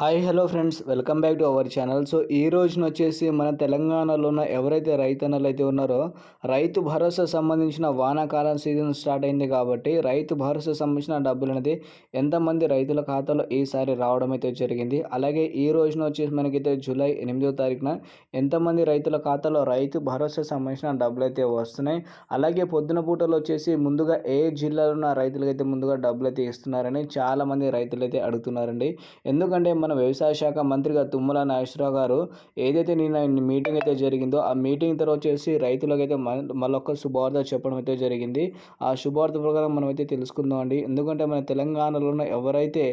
Hi hello friends. Welcome back to our channel. So ఈ రోజున వచ్చేసి మన తెలంగాణలో ఉన్న ఎవరైతే రైతన్నలు అయితే ఉన్నారో రైతు భరోసా సంబంధించిన వానాకాలం సీజన్ స్టార్ట్ అయింది కాబట్టి రైతు భరోసా సంబంధించిన డబ్బులు అనేది ఎంతమంది రైతుల ఖాతాలో ఈసారి రావడం అయితే జరిగింది. అలాగే ఈ రోజున వచ్చేసి మనకైతే జూలై ఎనిమిదో తారీఖున ఎంతమంది రైతుల ఖాతాలో రైతు భరోసా సంబంధించిన డబ్బులు అయితే వస్తున్నాయి. అలాగే పొద్దున పూటలో వచ్చేసి ముందుగా ఏ జిల్లాలో ఉన్న రైతులకైతే ముందుగా డబ్బులు అయితే ఇస్తున్నారని చాలామంది రైతులు అయితే అడుగుతున్నారండి. ఎందుకంటే మన వ్యవసాయ శాఖ మంత్రిగా తుమ్మల నాగేశ్వరరావు గారు ఏదైతే నిన్న మీటింగ్ అయితే జరిగిందో ఆ మీటింగ్ తర్వాత వచ్చేసి రైతులకైతే మ- మళ్ళొక శుభవార్త చెప్పడం అయితే జరిగింది. ఆ శుభవార్త ప్రకారం మనం అయితే తెలుసుకుందాం అండి. ఎందుకంటే మన తెలంగాణలో ఉన్న ఎవరైతే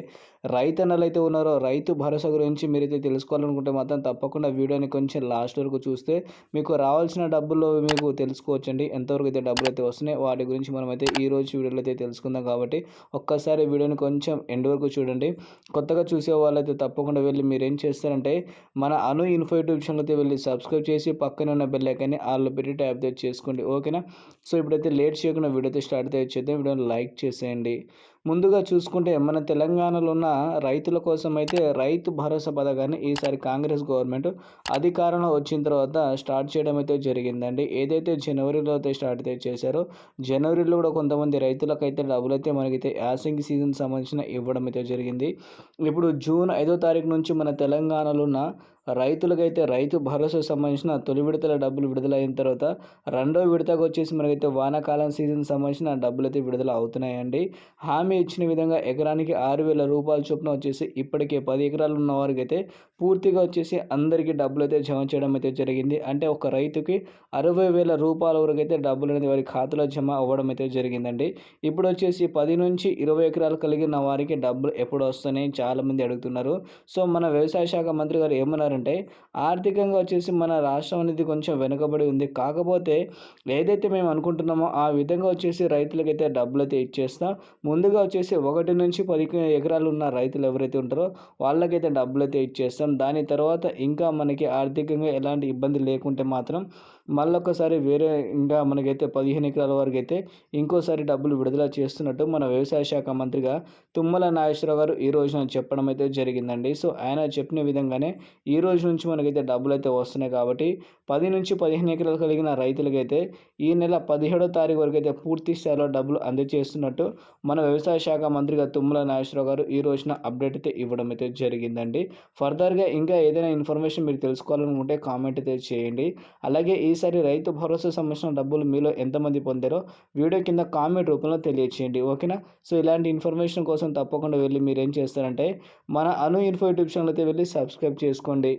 రైతన్నలు అయితే ఉన్నారో రైతు భరోసా గురించి మీరైతే తెలుసుకోవాలనుకుంటే మాత్రం తప్పకుండా వీడియోని కొంచెం లాస్ట్ వరకు చూస్తే మీకు రావాల్సిన డబ్బులు మీకు తెలుసుకోవచ్చండి. ఎంతవరకు అయితే డబ్బులు అయితే వస్తున్నాయి వాటి గురించి మనం అయితే ఈ రోజు వీడియోలో అయితే తెలుసుకుందాం కాబట్టి ఒక్కసారి వీడియోని కొంచెం ఎండ్ వరకు చూడండి. కొత్తగా చూసే వాళ్ళైతే తప్పకుండా వెళ్ళి మీరు ఏం చేస్తారంటే మన అను ఇన్ఫో యూట్యూబ్ ఛానల్ అయితే వెళ్ళి సబ్స్క్రైబ్ చేసి పక్కన ఉన్న బెల్లైకాన్ని ఆల్లో పెట్టి ట్యాప్ అయితే చేసుకోండి. ఓకేనా సో ఇప్పుడైతే లేట్ చేయకుండా వీడియో అయితే స్టార్ట్ అయితే చేద్దాం. వీడియోని లైక్ చేసేయండి. ముందుగా చూసుకుంటే మన తెలంగాణలో ఉన్న రైతుల కోసం అయితే రైతు భరోసా పథకాన్ని ఈసారి కాంగ్రెస్ గవర్నమెంట్ అధికారంలో వచ్చిన తర్వాత స్టార్ట్ చేయడం అయితే జరిగిందండి. ఏదైతే జనవరిలో అయితే స్టార్ట్ అయితే చేశారో జనవరిలో కూడా కొంతమంది రైతులకైతే డబ్బులు అయితే మనకైతే యాసింగ్ సీజన్ సంబంధించిన ఇవ్వడం అయితే జరిగింది. ఇప్పుడు జూన్ ఐదో తారీఖు నుంచి మన తెలంగాణలో ఉన్న రైతులకైతే రైతు భరోసా సంబంధించిన తొలి విడతల డబ్బులు విడుదలైన తర్వాత రెండో విడతకు వచ్చేసి మనకైతే వానాకాలం సీజన్ సంబంధించిన డబ్బులు అయితే విడుదల అవుతున్నాయండి. హామీ ఇచ్చిన విధంగా ఎకరానికి ఆరు వేల రూపాయల చొప్పున వచ్చేసి ఇప్పటికే పది ఎకరాలు ఉన్న వారికి అయితే పూర్తిగా వచ్చేసి అందరికీ డబ్బులు అయితే జమ చేయడం అయితే జరిగింది. అంటే ఒక రైతుకి అరవై వేల రూపాయల వరకు అయితే డబ్బులు అనేది వారి ఖాతాలో జమ అవ్వడం అయితే జరిగిందండి. ఇప్పుడు వచ్చేసి పది నుంచి ఇరవై ఎకరాలు కలిగిన వారికి డబ్బులు ఎప్పుడు వస్తాయని చాలామంది అడుగుతున్నారు. సో మన వ్యవసాయ శాఖ మంత్రి గారు ఏమన్నారంటే ఆర్థికంగా వచ్చేసి మన రాష్ట్రం అనేది కొంచెం వెనుకబడి ఉంది. కాకపోతే ఏదైతే మేము అనుకుంటున్నామో ఆ విధంగా వచ్చేసి రైతులకైతే డబ్బులు అయితే ఇచ్చేస్తాం. ముందుగా వచ్చేసి ఒకటి నుంచి పది ఎకరాలు ఉన్న రైతులు ఎవరైతే ఉంటారో వాళ్ళకైతే డబ్బులు అయితే ఇచ్చేస్తాం. దాని తర్వాత ఇంకా మనకి ఆర్థికంగా ఎలాంటి ఇబ్బంది లేకుంటే మాత్రం మళ్ళొకసారి వేరే ఇంకా మనకైతే పదిహేను ఎకరాల వరకు అయితే ఇంకోసారి డబ్బులు విడుదల చేస్తున్నట్టు మన వ్యవసాయ శాఖ మంత్రిగా తుమ్మల నాగేశ్వరరావు గారు ఈ రోజున చెప్పడం అయితే జరిగిందండి. సో ఆయన చెప్పిన విధంగానే ఈ రోజు నుంచి మనకైతే డబ్బులు అయితే వస్తున్నాయి కాబట్టి పది నుంచి పదిహేను ఎకరాలు కలిగిన రైతులకైతే ఈ నెల పదిహేడో తారీఖు వరకు అయితే పూర్తి స్థాయిలో డబ్బులు అందజేస్తున్నట్టు మన వ్యవసాయ శాఖ మంత్రిగా తుమ్మల నాగేశ్వరరావు గారు ఈ రోజున అప్డేట్ అయితే ఇవ్వడం అయితే జరిగిందండి. ఫర్దర్గా ఇంకా ఏదైనా ఇన్ఫర్మేషన్ మీరు తెలుసుకోవాలనుకుంటే కామెంట్ అయితే చేయండి. అలాగే ఈసారి రైతు భరోసా సంబంధించిన డబ్బులు మీలో ఎంతమంది పొందారో వీడియో కింద కామెంట్ రూపంలో తెలియచేయండి. ఓకేనా? సో ఇలాంటి ఇన్ఫర్మేషన్ కోసం తప్పకుండా వెళ్ళి మీరు ఏం చేస్తారంటే మన అను ఇన్ఫో యూట్యూబ్ ఛానల్ అయితే వెళ్ళి సబ్స్క్రైబ్ చేసుకోండి.